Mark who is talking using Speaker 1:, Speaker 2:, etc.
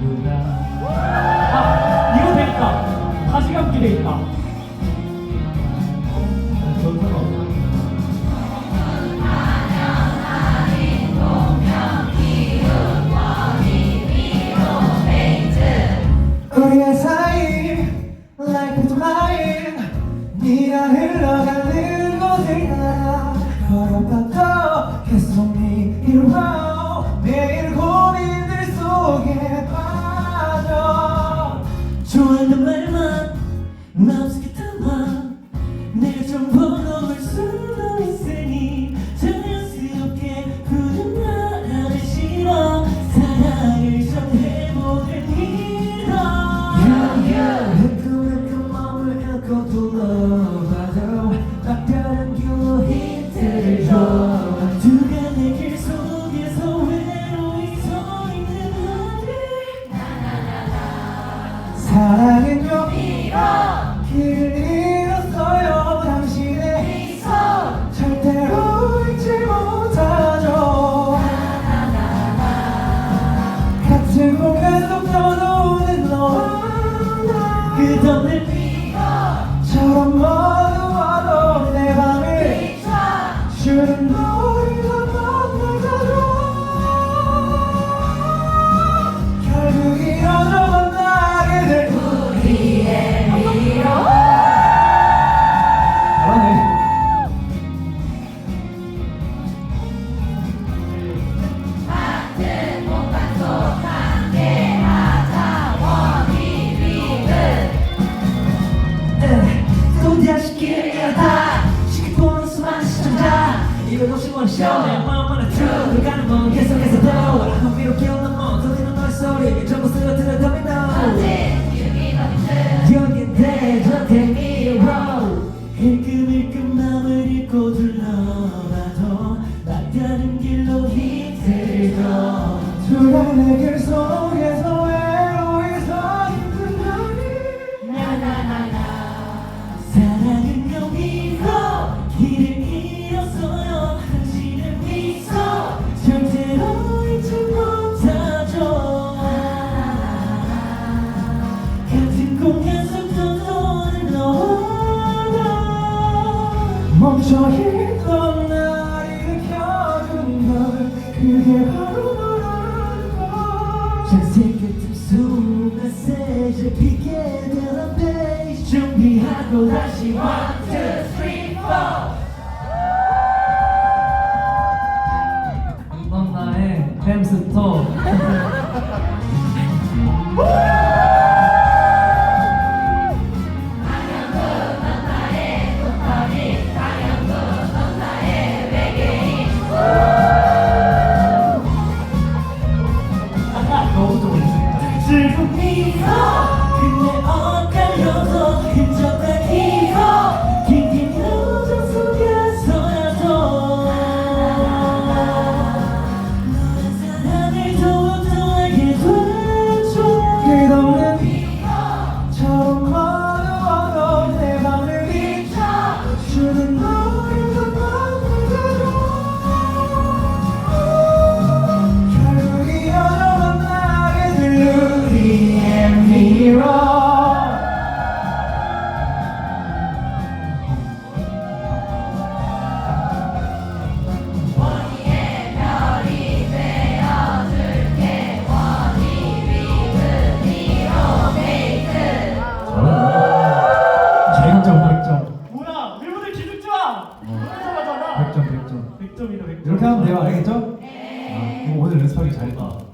Speaker 1: 누구나. 아 이거 됐다. 다시 감기 되겠다. 네가 흘러가는
Speaker 2: 곳을 따라 걸어봐도
Speaker 1: 계속 네
Speaker 2: 이름 좋아하는 말만 나
Speaker 1: 보시면 시원해 마음만은 틀어 그가는 건 계속해서 따라와 한 위로 깨어넘어 들리는 너의 소리. 전부 쓰러뜨려 답니다. 여긴데 저한테 미워 힐끔힐끔 남을 잊고 둘러봐도 막다른 길로 이끌던 둘의 내게서
Speaker 2: 멈춰있던 날 일으켜준 걸 그게 바로 너라는 걸.
Speaker 1: 잘생긴 틈숨 메시지 피게 되는 베이스 준비하고 다시 와.
Speaker 3: 그렇게 하면 돼요. 알겠죠? 네. 아, 오늘 연습하기 잘했다.